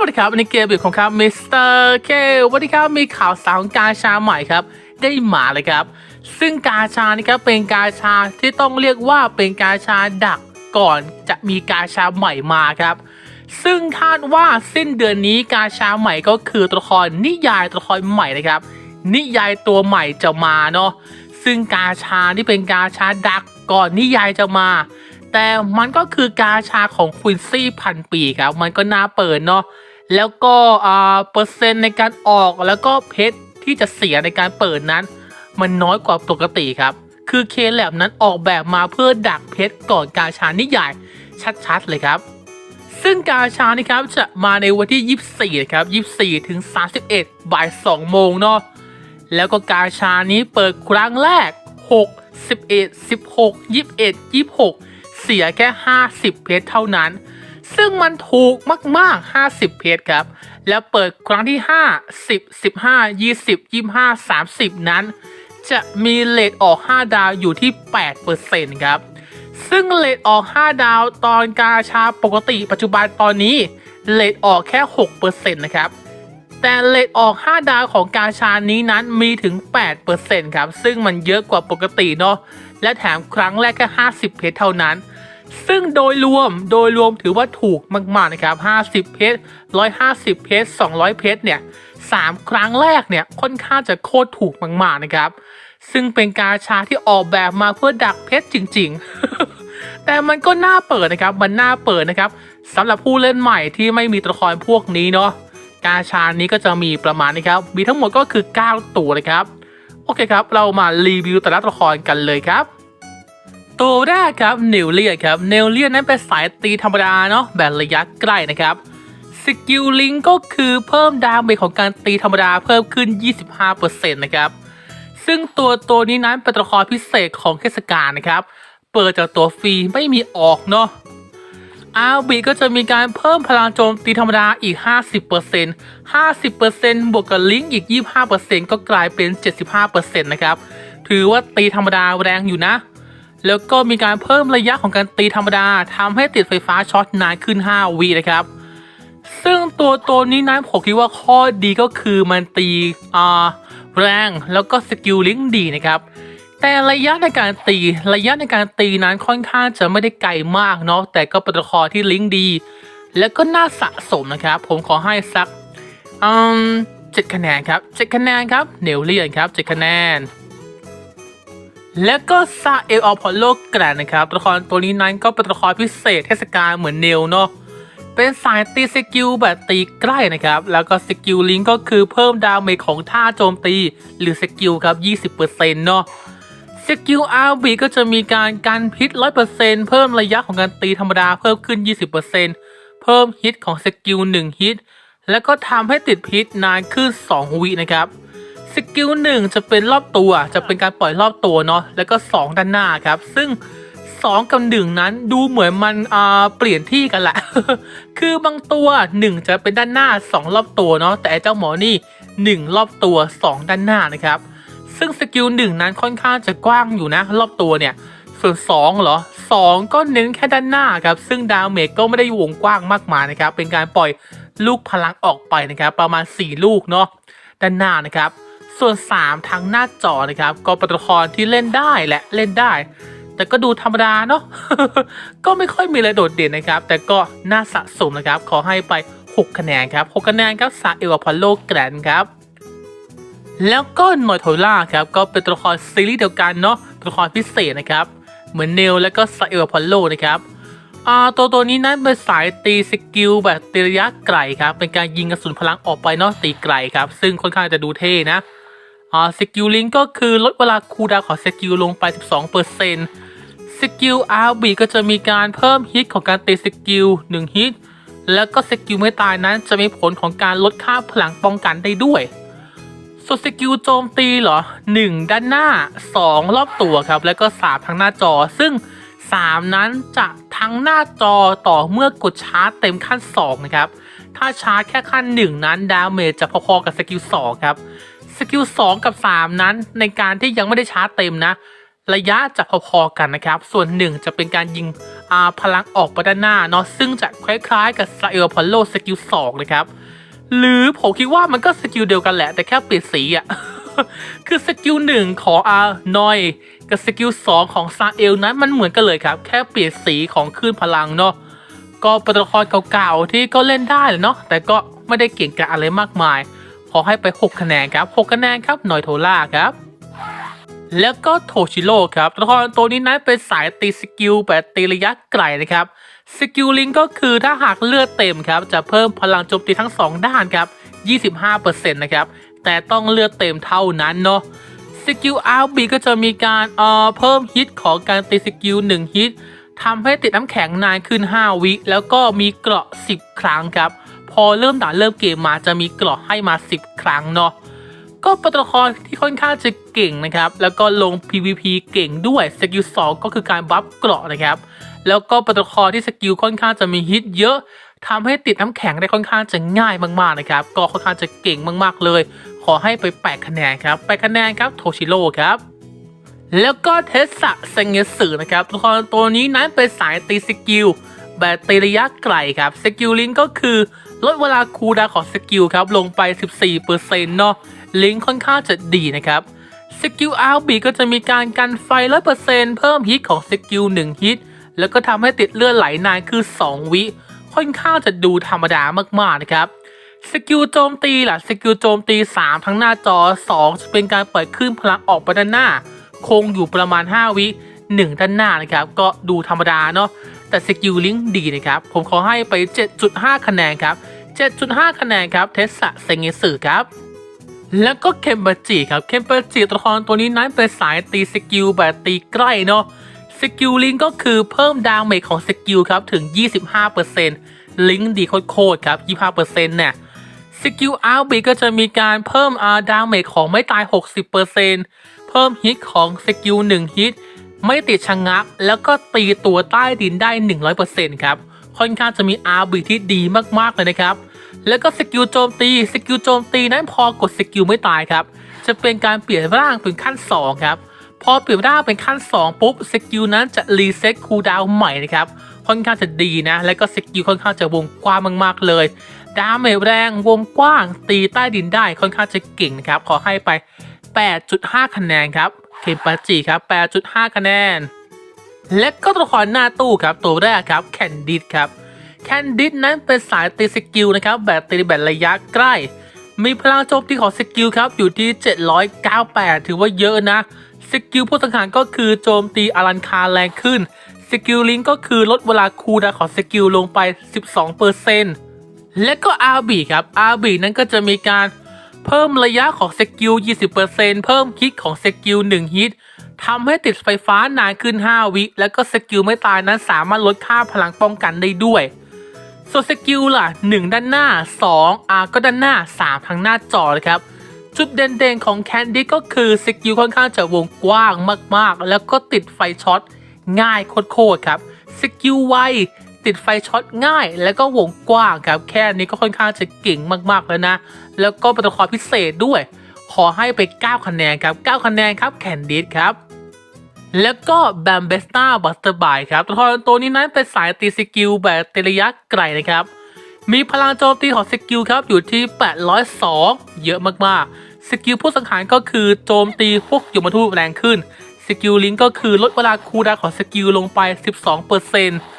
วัสดีครับในเกมบิดของครับมิสเตอร์เควันนี้ครับมีข่าวสารของกาชาใหม่ครับ ได้มาเลยครับ ซึ่งกาชานี่ครับเป็นกาชาที่ต้องเรียกว่าเป็นกาชาดักก่อนจะมีกาชาใหม่มาครับ ซึ่งคาดว่าสิ้นเดือนนี้กาชาใหม่ก็คือตัวละครนิยายตัวละครใหม่นะครับ นิยายตัวใหม่จะมาเนาะซึ่งกาชาที่เป็นกาชาดักก่อนนิยายจะมา แต่มันก็คือกาชาของควินซี่พันปีครับ มันก็น่าเปิดเนาะ แล้วก็อ่าเปอร์เซ็นต์ในการออกแล้วก็เพชรที่จะเสียในการเปิดนั้น มันน้อยกว่าปกติครับ คือเคแลบนั้นออกแบบมาเพื่อดักเพชรก่อนกาชานิยายชัดๆเลยครับ ซึ่งกาชานี่ครับจะมาในวันที่ 24ครับ24 ถึง 31 บ่าย 2 โมงเนาะแล้วก็กาชานี้เปิดครั้งแรก 6 11 16 21 26 เสียแค่ 50 เพชรเท่านั้น ซึ่งมันถูกมาก ๆ 50 เพชรครับ แล้วเปิดครั้งที่ 5 10 15 20 25 30 นั้น จะมีเลทออก 5 ดาวอยู่ที่ 8%ครับ ซึ่งเลทออก 5 ดาวตอนกาชาปกติปัจจุบันตอนนี้เลทออกแค่ 6%นะครับ แต่เลทออก 5 ดาวของกาชานี้นั้นมีถึง 8%ครับ ซึ่งมันเยอะกว่าปกติเนาะ และแถมครั้งแรกแค่ 50 เพชรเท่านั้น ซึ่งโดยรวมโดยรวมถือว่าถูกมากๆนะครับ 50 เพชร 150 เพชร 200 เพชรเนี่ย3ครั้งแรกเนี่ยค่อนข้างจะโคตรถูกมากๆนะครับ ซึ่งเป็นกาชาที่ออกแบบมาเพื่อดักเพชรจริง ๆ แต่มันก็น่าเปิดนะครับ มันน่าเปิดนะครับสำหรับผู้เล่นใหม่ที่ไม่มีตัวละครพวกนี้เนาะกาชานี้ก็จะมีประมาณนี้ครับ มีทั้งหมดก็คือ 9 ตัวเลยครับ โอเคครับ เรามารีวิวแต่ละตัวละครกันเลยครับ ตัวแรกครับเนลเลียครับเนลเลียนั้นเป็นสายตีธรรมดาเนาะแบบระยะใกล้นะครับสกิลลิงก็คือเพิ่มดาเมจของการตีธรรมดาเพิ่มขึ้น 25%นะครับซึ่งตัวตัวนี้นั้นเป็นตัวละครพิเศษของเทศกาลนะครับ เปิดจากตัวฟรีไม่มีออกเนาะอาร์บีก็จะมีการเพิ่มพลังโจมตีธรรมดาอีก 50% 50%บวกกับลิงก์อีก 25%ก็กลายเป็น 75%นะครับ ถือว่าตีธรรมดาแรงอยู่นะ แล้วก็มีการเพิ่มระยะของการตีธรรมดาทำให้ติดไฟฟ้าช็อตนานขึ้น 5วีนะครับ ซึ่งตัวตัวนี้นั้นผมคิดว่าข้อดีก็คือมันตีอ่าแรงแล้วก็สกิลลิงดีนะครับแต่ระยะในการตีระยะในการตีนั้นค่อนข้างจะไม่ได้ไกลมากเนาะแต่ก็เป็นตัวละครที่ลิงก์ดี แล้วก็น่าสะสมนะครับ ผมขอให้สักอืมเจ็ดคะแนนครับเจ็ดคะแนนครับเหนลเลียนครับเจ็ดคะแนน แล้วก็ซาเอลอพอลโลแกรนนะครับตัวละครตัวนี้นั้นก็เป็นตัวละครพิเศษเทศกาลเหมือนเนลเนาะเป็นสายตีสกิลแบบตีใกล้นะครับ แล้วก็สกิลลิงก็คือเพิ่มดาเมจของท่าโจมตี หรือสกิลครับ 20%เนาะสกิลอาร์บีก็จะมีการกันพิษ 100%เพิ่มระยะของการตีธรรมดาเพิ่มขึ้น 20%เพิ่มฮิตของสกิล1ฮิต แล้วก็ทำให้ติดพิษนานขึ้น 2 วินะครับ กิล1จะเป็นรอบตัวจะเป็นการปล่อยรอบตัวเนาะแล้วก็ 2 ด้านหน้าครับ ซึ่ง 2 กับ 1 นั้นดูเหมือนมันอ่าเปลี่ยนที่กันแหละ คือบางตัว 1 จะเป็นด้านหน้า 2 รอบตัวเนาะแต่ไอเจ้าหมอนี่ 1 รอบตัว 2 ด้านหน้านะครับ ซึ่งสกิลหนึ่งนั้นค่อนข้างจะกว้างอยู่นะ รอบตัวเนี่ยส่วน2เหรอ 2 ก็เน้นแค่ด้านหน้าครับ ซึ่งดาวเมจก็ไม่ได้วงกว้างมากมายนะครับ เป็นการปล่อยลูกพลังออกไปนะครับ ประมาณ 4 ลูกเนาะด้านหน้านะครับ ส่วน 3 ทางหน้าจอนะครับ ก็เป็นตัวละครที่เล่นได้และเล่นได้ แต่ก็ดูธรรมดาเนาะก็ไม่ค่อยมีอะไรโดดเด่นนะครับ แต่ก็น่าสะสมนะครับ ขอให้ไป 6 คะแนนครับ 6 คะแนนครับซาเอลพอลโลแกรนครับแล้วก็นอยโทล่าครับก็เป็นตัวละครซีรีส์เดียวกันเนาะตัวละครพิเศษนะครับ เหมือนเนลแล้วก็ซาเอลพอลโลนะครับอ่าตัวตัวนี้นั้นเป็นสายตีสกิลแบบตีระยะไกลครับ เป็นการยิงกระสุนพลังออกไปเนาะตีไกลครับ ซึ่งค่อนข้างจะดูเท่นะ อ่าสกิลลิงก็คือลดเวลาคูลดาวของสกิลลงไป 12%สกิลอาร์บีก็จะมีการเพิ่มฮิตของการตีสกิล1ฮิตแล้วก็สกิลไม่ตายนั้นจะมีผลของการลดค่าพลังป้องกันได้ด้วยส่วนสกิลโจมตีเหรอ 1 ด้านหน้า 2 รอบตัวครับ แล้วก็ 3 ทางหน้าจอ ซึ่ง 3 นั้นจะทั้งหน้าจอต่อเมื่อกดชาร์จเต็มขั้น 2 นะครับ ถ้าชาร์จแค่ขั้น 1 นั้นดาเมจจะพอๆกับสกิล 2 ครับ สกิล2กับ 3 นั้นในการที่ยังไม่ได้ชาร์จเต็มนะ ระยะจะพอๆกันนะครับ ส่วน 1 จะเป็นการยิงอาพลังออกไปด้านหน้าเนาะซึ่งจะคล้ายๆ กับซาเอลพอลโลสกิลสองนะครับ หรือผมคิดว่ามันก็สกิลเดียวกันแหละ แต่แค่เปลี่ยนสีอะคือสกิลหนึ่งของอานอยกับสกิลสองของซาเอลนั้นมันเหมือนกันเลยครับ แค่เปลี่ยนสีของคลื่นพลังเนาะก็เป็นตัวละครเก่าๆที่ก็เล่นได้แหละเนาะแต่ก็ไม่ได้เก่งกาจอะไรมากมาย ขอให้ไป 6 คะแนนครับ 6 คะแนนครับหน่อยโทล่าครับ แล้วก็โทชิโร่ครับตัวละครตัวนี้นั้นเป็นสายตีสกิลแบบตีระยะไกลนะครับ สกิลลิงก็คือถ้าหากเลือดเต็มครับ จะเพิ่มพลังโจมตีทั้ง 2 ด้านครับ 25%นะครับ แต่ต้องเลือดเต็มเท่านั้นเนาะ สกิลอาร์บีก็จะมีการเอ่อเพิ่มฮิตของการตีสกิล1ฮิตทำให้ติดน้ำแข็งนานขึ้น 5 วิ แล้วก็มีเกราะ 10 ครั้งครับ พอเริ่มด่านเริ่มเกมมาจะมีเกราะให้มา 10 ครั้งเนาะก็เป็นตัวละครที่ค่อนข้างจะเก่งนะครับ แล้วก็ลง PVP เก่งด้วยสกิล2ก็คือการบัฟเกราะนะครับ แล้วก็เป็นตัวละครที่สกิลค่อนข้างจะมีฮิตเยอะทำให้ติดน้ำแข็งได้ค่อนข้างจะง่ายมากๆนะครับ ก็ค่อนข้างจะเก่งมากๆเลย ขอให้ไป8คะแนนครับ8คะแนนครับโทชิโร่ครับ แล้วก็เทสสะเซงเงสึนะครับตัวละครตัวนี้นั้นเป็นสายตีสกิลแบบตีระยะไกลครับสกิลลิงก็คือ ลดเวลาคูลดาว์ของสกิลครับลงไป 14%เนาะลิงค่อนข้างจะดีนะครับสกิลอาร์บีก็จะมีการกันไฟ 100%เพิ่มฮิตของสกิล1ฮิตแล้วก็ทำให้ติดเลือดไหลนานคือ 2 วิค่อนข้างจะดูธรรมดามากๆนะครับสกิลโจมตีล่ะสกิลโจมตี 3 ทั้งหน้าจอ 2 จะเป็นการเปล่อยคลื่นพลังออกไปด้านหน้า คงอยู่ประมาณ 5 วิ 1 ด้านหน้านะครับ ก็ดูธรรมดาเนาะ แต่สกิลลิงดีนะครับ ผมขอให้ไป 7.5 คะแนนครับ 7.5 คะแนนครับ เทสะเซงเงสึครับ แล้วก็เคมเบอร์จิครับ เคมเบอร์จิตัวละครตัวนี้นั้นเป็นสายตีสกิลแบบตีใกล้เนาะ สกิลลิงก็คือเพิ่มดาเมจของสกิลครับถึง 25%ลิงก์ดีโคตรครับ 25%เนี่ย สกิลอาร์บีก็จะมีการเพิ่มอาดาเมจของไม่ตาย 60%เพิ่มฮิตของสกิล1ฮิต ไม่ติดชะงงัก แล้วก็ตีตัวใต้ดินได้ 100%ครับ ค่อนข้างจะมี RB ที่ดีมากๆเลยนะครับ แล้วก็สกิลโจมตีสกิลโจมตีนั้นพอกดสกิลไม่ตายครับ จะเป็นการเปลี่ยนร่างเป็นขั้น 2 ครับ พอเปลี่ยนร่างเป็นขั้น 2 ปุ๊บสกิลนั้นจะรีเซ็ตคูลดาวน์ใหม่นะครับค่อนข้างจะดีนะ แล้วก็สกิลค่อนข้างจะวงกว้างมาก ๆ เลย ดาเมจแรงวงกว้าง ตีใต้ดินได้ค่อนข้างจะเก่งนะครับ ขอให้ไป 8.5 คะแนนครับ เคมปาจิครับ 8.5 คะแนน และก็ตัวละครหน้าตู้ครับ ตัวแรกครับแคนดิดครับแคนดิดนั้นเป็นสายตีสกิลนะครับ แบบตีแบบระยะใกล้ มีพลังโจมตีของสกิลครับ อยู่ที่ 798 ถือว่าเยอะนะ สกิลผู้สังหารก็คือโจมตีอลันคาแรงขึ้น สกิลลิงก็คือลดเวลาคูลดาของสกิลลงไป 12%และก็ RB ครับ RB นั้นก็จะมีการ เพิ่มระยะของสกิล 20%เพิ่มฮิตของสกิล 1 ฮิตทำให้ติดไฟฟ้านานขึ้น 5 วิ แล้วก็สกิลไม่ตายนั้นสามารถลดค่าพลังป้องกันได้ด้วย ส่วนสกิลล่ะ 1 ด้านหน้า 2 R ก็ด้านหน้า 3 ทางหน้าจอเลยครับ จุดเด่นๆของแคนดี้ก็คือสกิลค่อนข้างจะวงกว้างมากๆ แล้วก็ติดไฟช็อตง่ายโคตรๆครับ สกิลไว ติดไฟช็อตง่าย แล้วก็วงกว้างครับแค่นี้ก็ค่อนข้างจะเก่งมากๆแล้วนะ แล้วก็เป็นตัวละครพิเศษด้วย ขอให้ไป 9 คะแนนครับ 9 คะแนนครับแคนดี้ครับแล้วก็แบมเบสตาบัสเตอร์บายครับตัวละครตัวนี้นั้นเป็นสายตีสกิลแบบเตระยะไกลนะครับ มีพลังโจมตีของสกิลครับอยู่ที่ 802 เยอะมากๆ สกิลผู้สังหารก็คือโจมตีพวกยมทูตแรงขึ้น สกิลลิงก์ก็คือลดเวลาคูลดาวของสกิลลงไป 12%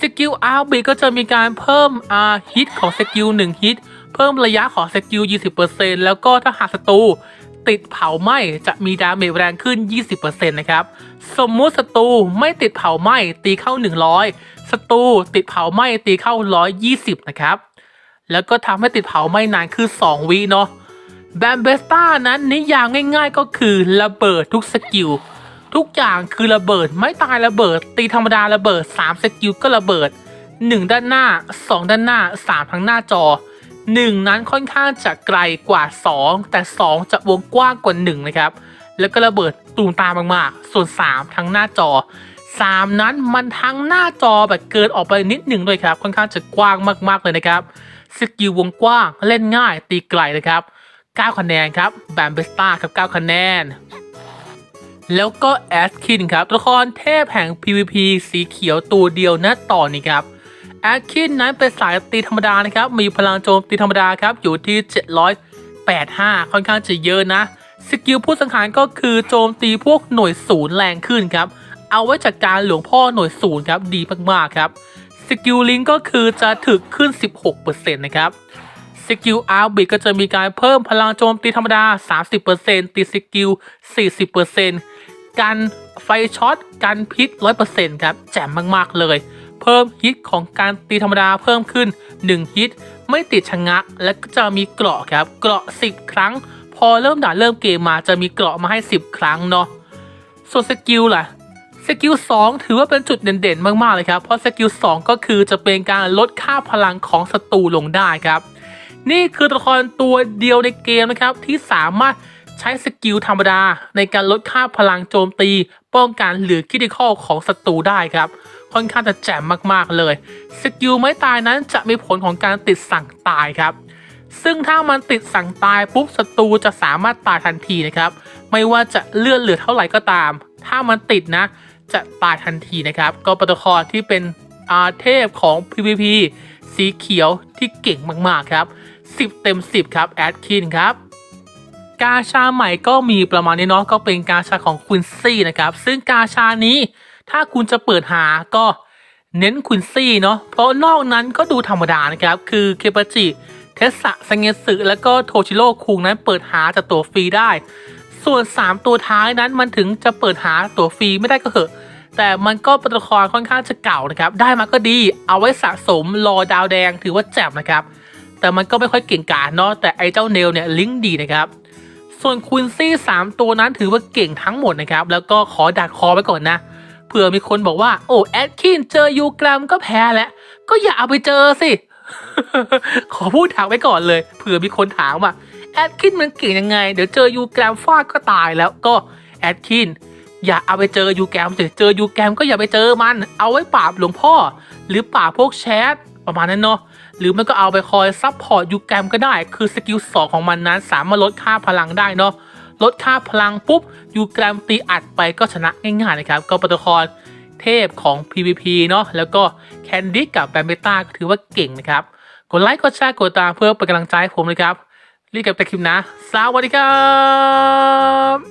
สกิลอาร์บีก็จะมีการเพิ่มอาฮิตของสกิล1ฮิตเพิ่มระยะของสกิล20%แล้วก็ถ้าหากศัตรูติดเผาไหม้จะมีดาเมจแรงขึ้น 20%นะครับ สมมุติศัตรูไม่ติดเผาไหม้ตีเข้า 100ศัตรูติดเผาไหม้ตีเข้า 120 นะครับ แล้วก็ทำให้ติดเผาไหม้นานคือ 2 วิเนาะแบมเบสต้านั้นนิยามง่ายๆก็คือระเบิดทุกสกิล ทุกอย่างคือระเบิดไม่ตายระเบิด ตีธรรมดาระเบิด3สกิลก็ระเบิด 1 ด้านหน้า 2 ด้านหน้า 3 ทั้งหน้าจอ 1 นั้นค่อนข้างจะไกลกว่า 2 แต่ 2 จะวงกว้างกว่า 1 นะครับ แล้วก็ระเบิดตูมตามมากๆ ส่วน 3 ทั้งหน้าจอ 3 นั้นมันทั้งหน้าจอแบบเกินออกไปนิดหนึ่งด้วยครับ ค่อนข้างจะกว้างมากๆเลยนะครับสกิลวงกว้างเล่นง่ายตีไกลนะครับ9คะแนนครับแบมเบสตาครับ9คะแนน แล้วก็แอสคินครับตัวละครเทพแห่ง PVP สีเขียวตัวเดียวนะตอนนี้ครับแอดคินนั้นเป็นสายตีธรรมดานะครับ มีพลังโจมตีธรรมดาครับ อยู่ที่ 785 ค่อนข้างจะเยอะนะ สกิลผู้สังหารก็คือโจมตีพวกหน่วยศูนย์แรงขึ้นครับ เอาไว้จัดการหลวงพ่อหน่วยศูนย์ครับ ดีมากๆครับ สกิลลิงก็คือจะถึกขึ้น 16%นะครับสกิลอาร์บิก็จะมีการเพิ่มพลังโจมตีธรรมดา 30%ตีสกิล 40% กันไฟช็อตกันพิษ 100%ครับแจ่มมากๆเลย เพิ่มฮิตของการตีธรรมดาเพิ่มขึ้น 1 ฮิต ไม่ติดชะงัก และก็จะมีเกราะครับ เกราะ 10 ครั้ง พอเริ่มด่านเริ่มเกมมาจะมีเกราะมาให้ 10 ครั้งเนาะส่วนสกิลล่ะสกิล2ถือว่าเป็นจุดเด่นๆ มากๆเลยครับ เพราะสกิล2ก็คือจะเป็นการลดค่าพลังของศัตรูลงได้ครับ นี่คือตัวละครตัวเดียวในเกมนะครับที่สามารถ ใช้สกิลธรรมดา ในการลดค่าพลังโจมตี ป้องกันหรือคิดิคอลของศัตรูได้ครับ ค่อนข้างจะแจ่มมากๆเลย สกิลไม่ตายนั้นจะมีผลของการติดสั่งตายครับ ซึ่งถ้ามันติดสั่งตายปุ๊บศัตรูจะสามารถตายทันทีนะครับ ไม่ว่าจะเลื่อนเหลือเท่าไหร่ก็ตาม ถ้ามันติดนะ จะตายทันทีนะครับ ก็ปตคที่เป็นอาเทพของ PVP สีเขียวที่เก่งมากๆครับ 10 เต็ม 10 ครับ แอดคินครับ กาชาใหม่ก็มีประมาณนี้เนาะก็เป็นกาชาของคุณซี่นะครับ ซึ่งกาชานี้ถ้าคุณจะเปิดหาก็เน้นคุณซี่เนาะเพราะนอกนั้นก็ดูธรรมดานะครับ คือเคปาจิ เทสสะสเงสึแล้วก็โทชิโร่คุงนั้นเปิดหาจากตัวฟรีได้ ส่วน 3 ตัวท้ายนั้นมันถึงจะเปิดหาตัวฟรีไม่ได้ก็เหอะแต่มันก็เป็นตัวละครค่อนข้างจะเก่านะครับ ได้มาก็ดี เอาไว้สะสมรอดาวแดงถือว่าแจ่มนะครับ แต่มันก็ไม่ค่อยเก่งกาจเนาะ แต่ไอ้เจ้าเนลเนี่ยลิงก์ดีนะครับ ส่วนคุณซี่3ตัวนั้นถือว่าเก่งทั้งหมดนะครับ แล้วก็ขอดักคอไว้ก่อนนะ เผื่อมีคนบอกว่า โอ้แอดคินเจอยูกรัมก็แพ้แล้ว ก็อย่าเอาไปเจอสิ ขอพูดถามไว้ก่อนเลย เผื่อมีคนถามว่าแอดคินมันเก่งยังไง เดี๋ยวเจอยูแกรมฟาดก็ตายแล้วก็แอดคินอย่าเอาไปเจอยูแกรมสิเจอยูแกรมก็อย่าไปเจอมัน เอาไว้ปราบหลวงพ่อ หรือปราบพวกแชท ประมาณนั้นเนาะหรือมันก็เอาไปคอยซับพอร์ตยูแกรมก็ได้ คือสกิลสองของมันนั้นสามารถลดค่าพลังได้เนาะลดค่าพลังปุ๊บยูแกรมตีอัดไปก็ชนะง่ายๆนะครับ ก็ปตครเทพของ PVP เนาะแล้วก็แคนดี้กับแบมเบต้าก็ถือว่าเก่งนะครับ กดไลค์กดแชร์กดตามเพื่อเป็นกำลังใจให้ผมเลยครับรีบกับแต่คลิปนะ สวัสดีครับ